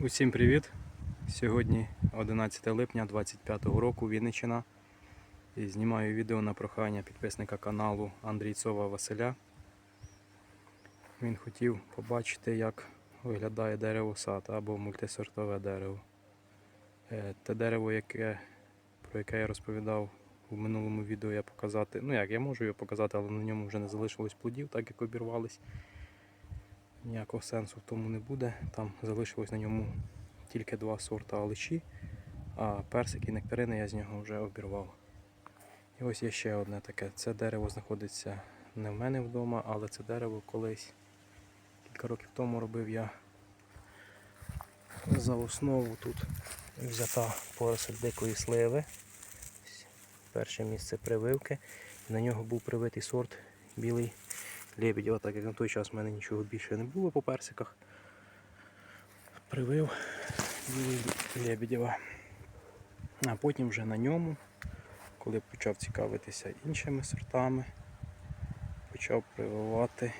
Усім привіт! Сьогодні 11 липня 25 року Вінниччина. І знімаю відео на прохання підписника каналу Андрійцова Василя. Він хотів побачити, як виглядає дерево сад або мультисортове дерево. Е, Те дерево, яке, про яке я розповідав у минулому відео, я показати. Ну як, я можу його показати, але на ньому вже не залишилось плодів, так як обірвались. Ніякого сенсу в тому не буде. Там залишилось на ньому тільки два сорта аличі, а персик і нектарини я з нього вже обірвав. І ось є ще одне таке. Це дерево знаходиться не в мене вдома, але це дерево колись кілька років тому робив я за основу тут взята поросль дикої сливи. Перше місце прививки. На нього був привитий сорт білий Лебедєва, так як на той час в мене нічого більше не було по персиках. Привив білий Лебедєва. А потім вже на ньому, коли почав цікавитися іншими сортами, почав прививати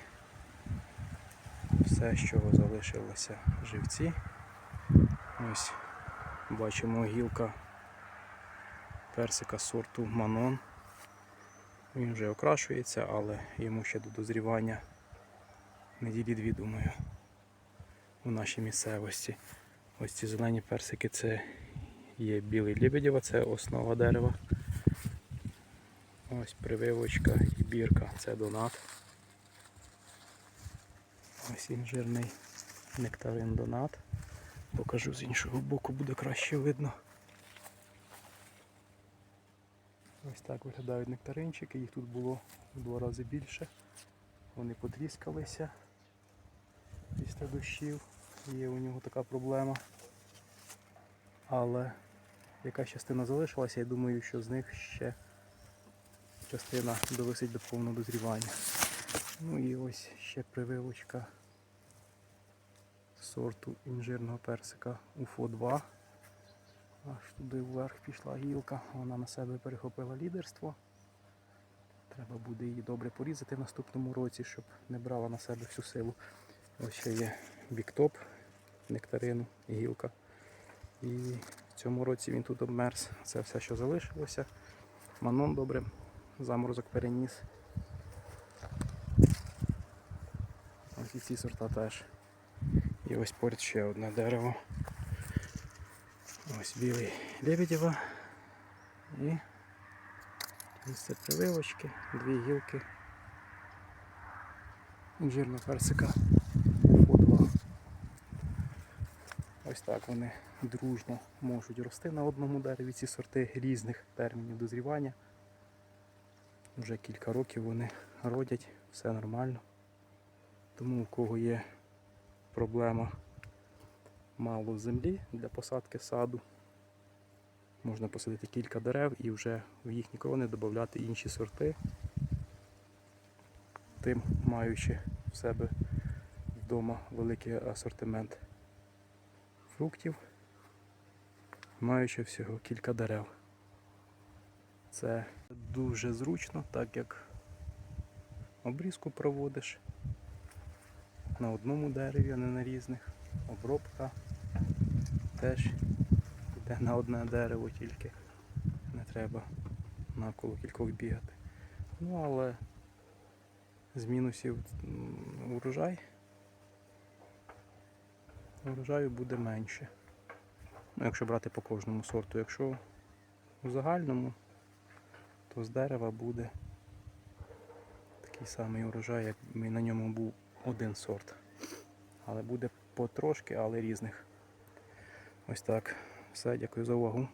все, з чого залишилося живці. Ось бачимо гілка персика сорту Манон. Він вже окрашується, але йому ще до дозрівання неділі дві, думаю, у нашій місцевості. Ось ці зелені персики це є білий лебедєва, це основа дерева. Ось прививочка і бірка це донат. Ось інжирний нектарин донат. Покажу з іншого боку, буде краще видно. Ось так виглядають нектаринчики, їх тут було в два рази більше. Вони потріскалися після дощів. Є у нього така проблема. Але яка частина залишилася, я думаю, що з них ще частина довисить до повного дозрівання. Ну і ось ще прививочка сорту інжирного персика УФО 2. Аж туди вверх пішла гілка, вона на себе перехопила лідерство. Треба буде її добре порізати в наступному році, щоб не брала на себе всю силу. Ось ще є біктоп, нектарину, гілка. І в цьому році він тут обмерз. Це все, що залишилося. Манон добре, заморозок переніс. Ось і ці сорта теж. І ось поряд ще одне дерево. Ось білий Лебедєва. І місце прививочки, дві гілки інжирного персика Фу-2. Ось так вони дружно можуть рости на одному дереві ці сорти різних термінів дозрівання. Вже кілька років вони родять, все нормально. Тому у кого є проблема мало землі для посадки саду. Можна посадити кілька дерев і вже в їхні крони додати інші сорти, тим маючи в себе вдома великий асортимент фруктів, маючи всього кілька дерев. Це дуже зручно, так як обрізку проводиш на одному дереві, а не на різних. Обробка теж йде на одне дерево тільки. Не треба навколо кількох бігати. Ну але з мінусів урожай. Урожаю буде менше. Ну, якщо брати по кожному сорту. Якщо у загальному, то з дерева буде такий самий урожай, як на ньому був один сорт. Але буде потрошки, але різних. Ось так. Все, дякую за увагу.